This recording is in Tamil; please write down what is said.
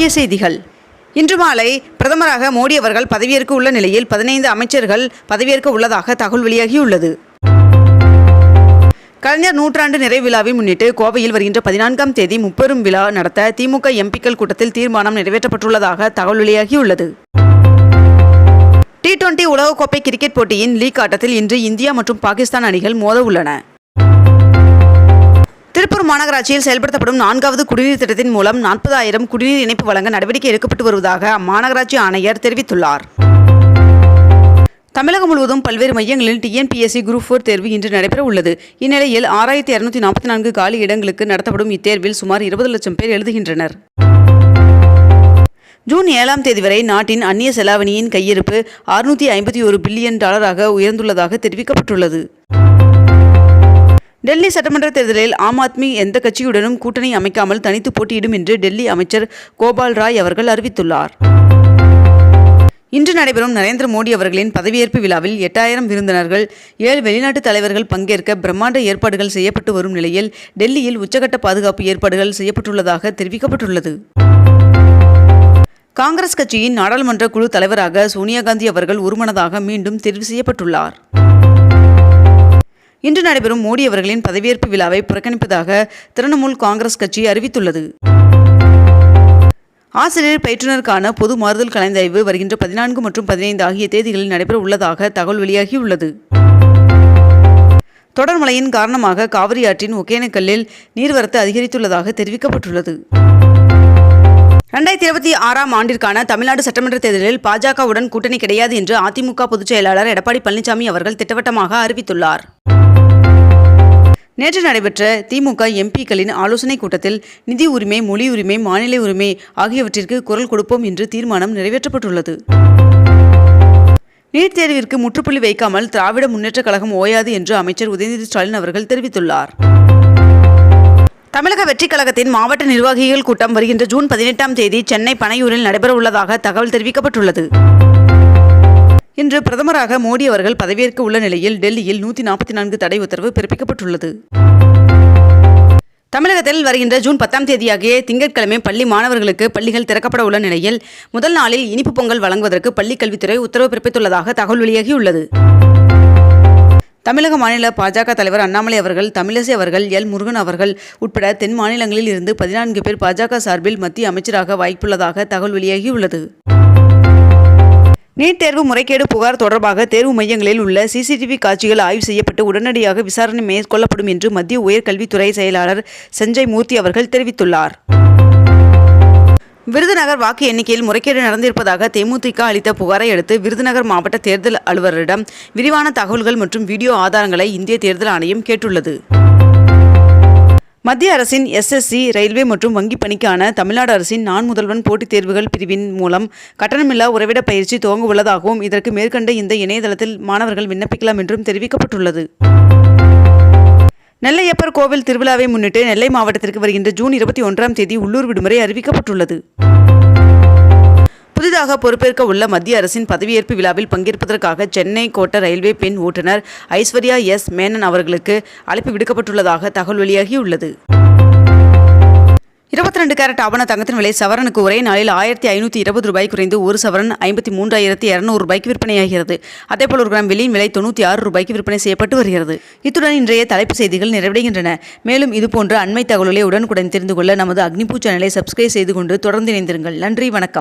முக்கிய செய்திகள். இன்று மாலை பிரதமராக மோடி அவர்கள் பதவியேற்க உள்ள நிலையில் பதினைந்து அமைச்சர்கள் பதவியேற்க உள்ளதாக தகவல் வெளியாகியுள்ளது. கலைஞர் நூற்றாண்டு நிறைவு விழாவை முன்னிட்டு கோவையில் வருகின்ற பதினான்காம் தேதி முப்பெரும் விழா நடத்த திமுக எம்பிக்கள் கூட்டத்தில் தீர்மானம் நிறைவேற்றப்பட்டுள்ளதாக தகவல் வெளியாகியுள்ளது. டி டுவெண்டி உலகக்கோப்பை கிரிக்கெட் போட்டியின் லீக் ஆட்டத்தில் இன்று இந்தியா மற்றும் பாகிஸ்தான் அணிகள் மோத உள்ளன. மாநகராட்சியில் செயல்படுத்தப்படும் நான்காவது குடிநீர் திட்டத்தின் மூலம் நாற்பதாயிரம் குடிநீர் இணைப்பு வழங்க நடவடிக்கை எடுக்கப்பட்டு வருவதாக அம்மாநகராட்சி ஆணையர் தெரிவித்துள்ளார். தமிழகம் முழுவதும் பல்வேறு மையங்களில் டிஎன்பிஎஸ்சி குரூப் ஃபோர் தேர்வு இன்று நடைபெற உள்ளது. இந்நிலையில் ஆறாயிரத்தி இரநூத்தி நாற்பத்தி நான்கு காலி இடங்களுக்கு நடத்தப்படும் இத்தேர்வில் சுமார் இருபது லட்சம் பேர் எழுதுகின்றனர். ஜூன் ஏழாம் தேதி வரை நாட்டின் அந்நிய செலாவணியின் கையிருப்பு அறுநூற்றி ஐம்பத்தி ஒரு பில்லியன் டாலராக உயர்ந்துள்ளதாக தெரிவிக்கப்பட்டுள்ளது. டெல்லி சட்டமன்ற தேர்தலில் ஆம் ஆத்மி எந்த கட்சியுடனும் கூட்டணி அமைக்காமல் தனித்து போட்டியிடும் என்று டெல்லி அமைச்சர் கோபால் ராய் அவர்கள் அறிவித்துள்ளார். இன்று நடைபெறும் நரேந்திர மோடி அவர்களின் பதவியேற்பு விழாவில் எட்டாயிரம் விருந்தினர்கள் ஏழு வெளிநாட்டு தலைவர்கள் பங்கேற்க பிரம்மாண்ட ஏற்பாடுகள் செய்யப்பட்டு வரும் நிலையில் டெல்லியில் உச்சகட்ட பாதுகாப்பு ஏற்பாடுகள் செய்யப்பட்டுள்ளதாக தெரிவிக்கப்பட்டுள்ளது. காங்கிரஸ் கட்சியின் நாடாளுமன்ற குழு தலைவராக சோனியா காந்தி அவர்கள் ஒருமனதாக மீண்டும் தெரிவு செய்யப்பட்டுள்ளார். இன்று நடைபெறும் மோடி அவர்களின் பதவியேற்பு விழாவை புறக்கணிப்பதாக திரிணாமுல் காங்கிரஸ் கட்சி அறிவித்துள்ளது. ஆசிரியர் பயிற்றுனருக்கான பொது மாறுதல் கலந்தாய்வு வருகின்ற பதினான்கு மற்றும் பதினைந்து ஆகிய தேதிகளில் நடைபெற உள்ளதாக தகவல் வெளியாகியுள்ளது. தொடர் மழையின் காரணமாக காவிரி ஆற்றின் ஒகேனக்கல்லில் நீர்வரத்து அதிகரித்துள்ளதாக தெரிவிக்கப்பட்டுள்ளது. ரெண்டாயிரத்தி இருபத்தி ஆறாம் ஆண்டிற்கான தமிழ்நாடு சட்டமன்ற தேர்தலில் பாஜகவுடன் கூட்டணி கிடையாது என்று அதிமுக பொதுச் செயலாளர் எடப்பாடி பழனிசாமி அவர்கள் திட்டவட்டமாக அறிவித்துள்ளார். நேற்று நடைபெற்ற திமுக எம்பிக்களின் ஆலோசனைக் கூட்டத்தில் நிதி உரிமை மொழி உரிமை மாநில உரிமை ஆகியவற்றிற்கு குரல் கொடுப்போம் என்று தீர்மானம் நிறைவேற்றப்பட்டுள்ளது. நீட் தேர்விற்கு முற்றுப்புள்ளி வைக்காமல் திராவிட முன்னேற்றக் கழகம் ஓயாது என்று அமைச்சர் உதயநிதி ஸ்டாலின் அவர்கள் தெரிவித்துள்ளார். தமிழக வெற்றிக் கழகத்தின் மாவட்ட நிர்வாகிகள் கூட்டம் வருகின்ற ஜூன் பதினெட்டாம் தேதி சென்னை பனையூரில் நடைபெறவுள்ளதாக தகவல் தெரிவிக்கப்பட்டுள்ளது. இன்று பிரதமராக மோடி அவர்கள் பதவியேற்க உள்ள நிலையில் டெல்லியில் நூற்றி நாற்பத்தி நான்கு தடை உத்தரவு பிறப்பிக்கப்பட்டுள்ளது. தமிழகத்தில் வருகின்ற ஜூன் பத்தாம் தேதியாகிய திங்கட்கிழமை பள்ளி மாணவர்களுக்கு பள்ளிகள் திறக்கப்பட உள்ள நிலையில் முதல் நாளில் இனிப்பு பொங்கல் வழங்குவதற்கு பள்ளிக் கல்வித்துறை உத்தரவு பிறப்பித்துள்ளதாக தகவல் வெளியாகியுள்ளது. தமிழக மாநில பாஜக தலைவர் அண்ணாமலை அவர்கள் தமிழிசை அவர்கள் எல். முருகன் அவர்கள் உட்பட தென் மாநிலங்களில் இருந்து பதினான்கு பேர் பாஜக சார்பில் மத்திய அமைச்சராக வாய்ப்புள்ளதாக தகவல் வெளியாகியுள்ளது. நீட் தேர்வு முறைகேடு புகார் தொடர்பாக தேர்வு மையங்களில் உள்ள சிசிடிவி காட்சிகள் ஆய்வு செய்யப்பட்டு உடனடியாக விசாரணை மேற்கொள்ளப்படும் என்று மத்திய உயர்கல்வித்துறை செயலாளர் சஞ்சய் மூர்த்தி அவர்கள் தெரிவித்துள்ளார். விருதுநகர் வாக்கு எண்ணிக்கையில் முறைகேடு நடந்திருப்பதாக தேமுதிக அளித்த புகாரை அடுத்து விருதுநகர் மாவட்ட தேர்தல் அலுவலரிடம் விரிவான தகவல்கள் மற்றும் வீடியோ ஆதாரங்களை இந்திய தேர்தல் ஆணையம் கேட்டுள்ளது. மத்திய அரசின் எஸ்எஸ்சி ரயில்வே மற்றும் வங்கி பணிக்கான தமிழ்நாடு அரசின் நான் முதல்வன் போட்டித் தேர்வுகள் பிரிவின் மூலம் கட்டணமில்லா உறவிட பயிற்சி துவங்க உள்ளதாகவும் இதற்கு மேற்கண்ட இந்த இணையதளத்தில் மாணவர்கள் விண்ணப்பிக்கலாம் என்றும் தெரிவிக்கப்பட்டுள்ளது. நெல்லையப்பர் கோவில் திருவிழாவை முன்னிட்டு நெல்லை மாவட்டத்திற்கு வருகின்ற ஜூன் இருபத்தி ஒன்றாம் தேதி உள்ளூர் விடுமுறை அறிவிக்கப்பட்டுள்ளது. புதிதாக பொறுப்பேற்க உள்ள மத்திய அரசின் பதவியேற்பு விழாவில் பங்கேற்பதற்காக சென்னை கோட்ட ரயில்வே பெண் ஓட்டுநர் ஐஸ்வர்யா எஸ். மேனன் அவர்களுக்கு அழைப்பு விடுக்கப்பட்டுள்ளதாக தகவல் வெளியாகியுள்ளது. இருபத்தி ரெண்டு கேரட் ஆவண தங்கத்தின் விலை சவரனுக்கு ஒரே நாளில் ஆயிரத்தி ஐநூற்றி இருபது ரூபாய் குறைந்து ஒரு சவரன் ஐம்பத்தி மூன்றாயிரத்தி இரநூறு ரூபாய்க்கு விற்பனையாகிறது. அதேபோல் ஒரு கிராம் வெள்ளியின் விலை தொண்ணூற்றி ஆறு ரூபாய்க்கு விற்பனை செய்யப்பட்டு வருகிறது. இத்துடன் இன்றைய தலைப்பு செய்திகள் நிறைவடைகின்றன. மேலும் இதுபோன்ற அண்மை தகவல்களை உடனுக்குடன் தெரிந்து கொள்ள நமது அக்னிபூ சேனலை சப்ஸ்கிரைப் செய்து கொண்டு தொடர்ந்து இணைந்திருங்கள். நன்றி வணக்கம்.